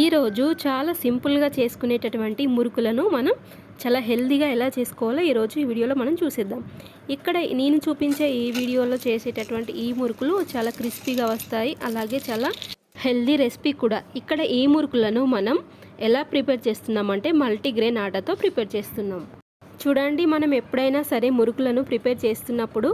ఈరోజు చాలా సింపుల్గా చేసుకునేటటువంటి మురుకులను మనం చాలా హెల్తీగా ఎలా చేసుకోవాలో ఈరోజు ఈ వీడియోలో మనం చూసేద్దాం. ఇక్కడ నేను చూపించే ఈ వీడియోలో చేసేటటువంటి ఈ మురుకులు చాలా క్రిస్పీగా వస్తాయి. అలాగే చాలా హెల్దీ రెసిపీ కూడా. ఇక్కడ ఈ మురుకులను మనం ఎలా ప్రిపేర్ చేస్తున్నామంటే మల్టీగ్రెయిన్ ఆటతో ప్రిపేర్ చేస్తున్నాం. చూడండి మనం ఎప్పుడైనా సరే మురుకులను ప్రిపేర్ చేస్తున్నప్పుడు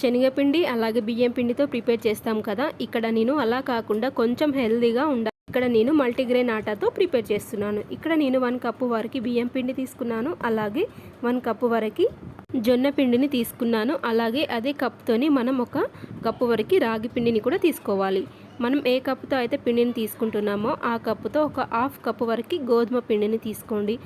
శనగపిండి అలాగే బియ్యం పిండితో ప్రిపేర్ చేస్తాం కదా. ఇక్కడ నేను అలా కాకుండా కొంచెం హెల్దీగా ఉండాలి ఇక్కడ నేను మల్టీగ్రెయిన్ ఆటాతో ప్రిపేర్ చేస్తున్నాను. ఇక్కడ నేను వన్ కప్పు వరకు బియ్యం పిండి తీసుకున్నాను. అలాగే వన్ కప్పు వరకు జొన్న పిండిని తీసుకున్నాను. అలాగే అదే కప్తోని మనం ఒక కప్పు వరకు రాగి పిండిని కూడా తీసుకోవాలి. మనం ఏ కప్పుతో అయితే పిండిని తీసుకుంటున్నామో ఆ కప్పుతో ఒక హాఫ్ కప్పు వరకు గోధుమ పిండిని తీసుకోండి.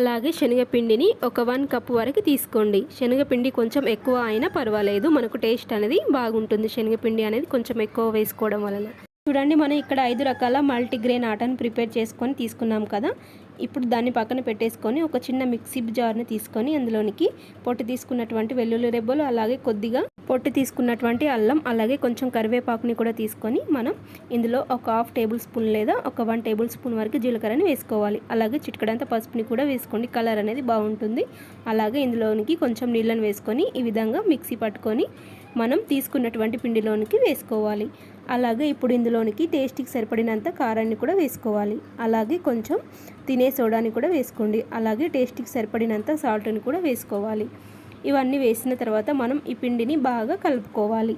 అలాగే శనగపిండిని ఒక వన్ కప్ వరకు తీసుకోండి. శనగపిండి కొంచెం ఎక్కువ అయినా పర్వాలేదు. మనకు టేస్ట్ అనేది బాగుంటుంది. శనగపిండి అనేది కొంచెం ఎక్కువ వేసుకోవడం వలన. చూడండి మనం ఇక్కడ ఐదు రకాల మల్టీగ్రెయిన్ ఆటను ప్రిపేర్ చేసుకొని తీసుకున్నాం కదా. ఇప్పుడు దాన్ని పక్కన పెట్టేసుకొని ఒక చిన్న మిక్సీ జార్ని తీసుకొని అందులోనికి పొట్టు తీసుకున్నటువంటి వెల్లుల్లి రెబ్బలు అలాగే కొద్దిగా పొట్టు తీసుకున్నటువంటి అల్లం అలాగే కొంచెం కరివేపాకుని కూడా తీసుకొని మనం ఇందులో ఒక హాఫ్ టేబుల్ స్పూన్ లేదా ఒక వన్ టేబుల్ స్పూన్ వరకు జీలకర్రని వేసుకోవాలి. అలాగే చిటికడంత పసుపుని కూడా వేసుకోండి కలర్ అనేది బాగుంటుంది. అలాగే ఇందులోనికి కొంచెం నీళ్ళని వేసుకొని ఈ విధంగా మిక్సీ పట్టుకొని మనం తీసుకున్నటువంటి పిండిలోనికి వేసుకోవాలి. అలాగే ఇప్పుడు ఇందులోనికి టేస్ట్కి సరిపడినంత కారాన్ని కూడా వేసుకోవాలి. అలాగే కొంచెం తినే సోడాని కూడా వేసుకోండి. అలాగే టేస్ట్కి సరిపడినంత సాల్ట్ని కూడా వేసుకోవాలి. ఇవన్నీ వేసిన తర్వాత మనం ఈ పిండిని బాగా కలుపుకోవాలి.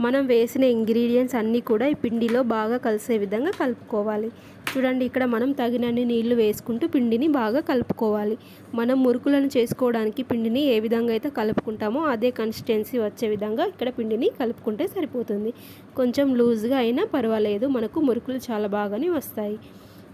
మనం వేసిన ఇంగ్రీడియంట్స్ అన్నీ కూడా ఈ పిండిలో బాగా కలిసే విధంగా కలుపుకోవాలి. చూడండి ఇక్కడ మనం తగినన్ని నీళ్ళు వేసుకుంటూ పిండిని బాగా కలుపుకోవాలి. మనం మురుకులను చేసుకోవడానికి పిండిని ఏ విధంగా అయితే కలుపుకుంటామో అదే కన్సిస్టెన్సీ వచ్చే విధంగా ఇక్కడ పిండిని కలుపుకుంటే సరిపోతుంది. కొంచెం లూజ్గా అయినా పర్వాలేదు మనకు మురుకులు చాలా బాగానే వస్తాయి.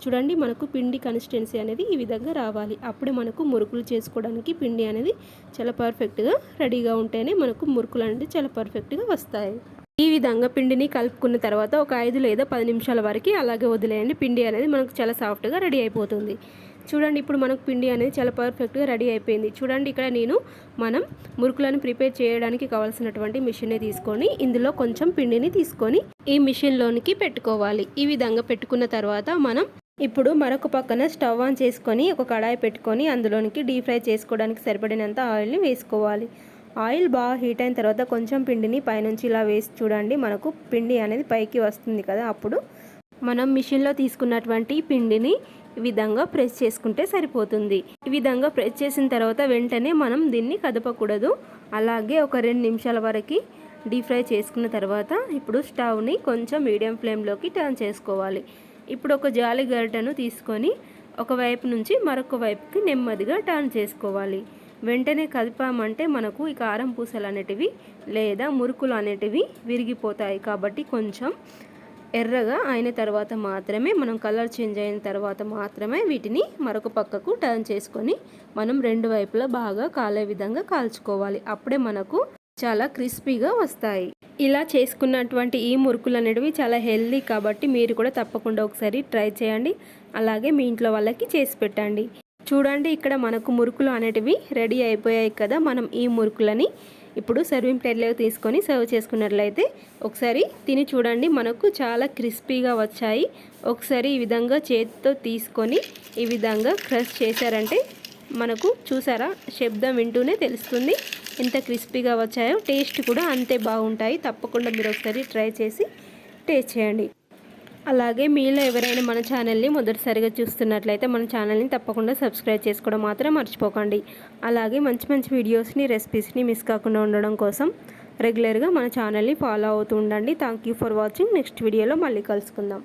చూడండి మనకు పిండి కన్సిస్టెన్సీ అనేది ఈ విధంగా రావాలి. అప్పుడు మనకు మురుకులు చేసుకోవడానికి పిండి అనేది చాలా పర్ఫెక్ట్గా రెడీగా ఉంటేనే మనకు మురుకులు అనేది చాలా పర్ఫెక్ట్గా వస్తాయి. ఈ విధంగా పిండిని కలుపుకున్న తర్వాత ఒక ఐదు లేదా పది నిమిషాల వరకు అలాగే వదిలేయండి. పిండి అనేది మనకు చాలా సాఫ్ట్గా రెడీ అయిపోతుంది. చూడండి ఇప్పుడు మనకు పిండి అనేది చాలా పర్ఫెక్ట్గా రెడీ అయిపోయింది. చూడండి ఇక్కడ నేను మనం మురుకులను ప్రిపేర్ చేయడానికి కావాల్సినటువంటి మిషన్ని తీసుకొని ఇందులో కొంచెం పిండిని తీసుకొని ఈ మిషన్లోనికి పెట్టుకోవాలి. ఈ విధంగా పెట్టుకున్న తర్వాత మనం ఇప్పుడు మరొక పక్కన స్టవ్ ఆన్ చేసుకొని ఒక కడాయి పెట్టుకొని అందులోనికి డీప్ ఫ్రై చేసుకోవడానికి సరిపడినంత ఆయిల్ని వేసుకోవాలి. ఆయిల్ బాగా హీట్ అయిన తర్వాత కొంచెం పిండిని పైనుంచి ఇలా వేసి చూడండి మనకు పిండి అనేది పైకి వస్తుంది కదా అప్పుడు. మనం మిషన్లో తీసుకున్నటువంటి పిండిని ఈ విధంగా ప్రెస్ చేసుకుంటే సరిపోతుంది. ఈ విధంగా ప్రెస్ చేసిన తర్వాత వెంటనే మనం దీన్ని కదపకూడదు. అలాగే ఒక రెండు నిమిషాల వరకు డీప్ ఫ్రై చేసుకున్న తర్వాత ఇప్పుడు స్టవ్ని కొంచెం మీడియం ఫ్లేమ్లోకి టర్న్ చేసుకోవాలి. ఇప్పుడు ఒక జాలి గరిటెను తీసుకొని ఒకవైపు నుంచి మరొక వైపుకి నెమ్మదిగా టర్న్ చేసుకోవాలి. వెంటనే కదిపామంటే మనకు ఈ కారం పూసలు అనేటివి లేదా మురుకులు అనేటివి విరిగిపోతాయి కాబట్టి కొంచెం ఎర్రగా అయిన తర్వాత మాత్రమే మనం కలర్ చేంజ్ అయిన తర్వాత మాత్రమే వీటిని మరొక పక్కకు టర్న్ చేసుకొని మనం రెండు వైపులా బాగా కాలే విధంగా కాల్చుకోవాలి. అప్పుడే మనకు చాలా క్రిస్పీగా వస్తాయి. ఇలా చేసుకున్నటువంటి ఈ మురుకులు అనేటివి చాలా హెల్దీ కాబట్టి మీరు కూడా తప్పకుండా ఒకసారి ట్రై చేయండి. అలాగే మీ ఇంట్లో వాళ్ళకి చేసి పెట్టండి. చూడండి ఇక్కడ మనకు మురుకులు అనేటివి రెడీ అయిపోయాయి కదా. మనం ఈ మురుకులని ఇప్పుడు సర్వింగ్ ప్లేట్లో తీసుకొని సర్వ్ చేసుకున్నట్లయితే ఒకసారి తిని చూడండి. మనకు చాలా క్రిస్పీగా వచ్చాయి. ఒకసారి ఈ విధంగా చేతితో తీసుకొని ఈ విధంగా క్రష్ చేశారంటే మనకు చూసారా? శబ్దం వింటూనే తెలుస్తుంది. ఎంత క్రిస్పీగా వచ్చాయో. టేస్ట్ కూడా అంతే బాగుంటాయి. తప్పకుండా మీరు ఒకసారి ట్రై చేసి టేస్ట్ చేయండి. అలాగే మీలో ఎవరైనా మన ఛానల్ని మొదటిసారిగా చూస్తున్నట్లయితే మన ఛానల్ని తప్పకుండా సబ్స్క్రైబ్ చేసుకోవడం మాత్రం మర్చిపోకండి. అలాగే మంచి మంచి వీడియోస్ని రెసిపీస్ని మిస్ కాకుండా ఉండడం కోసం రెగ్యులర్గా మన ఛానల్ని ఫాలో అవుతూ ఉండండి. Thank you for watching. Next వీడియోలో మళ్ళీ కలుసుకుందాం.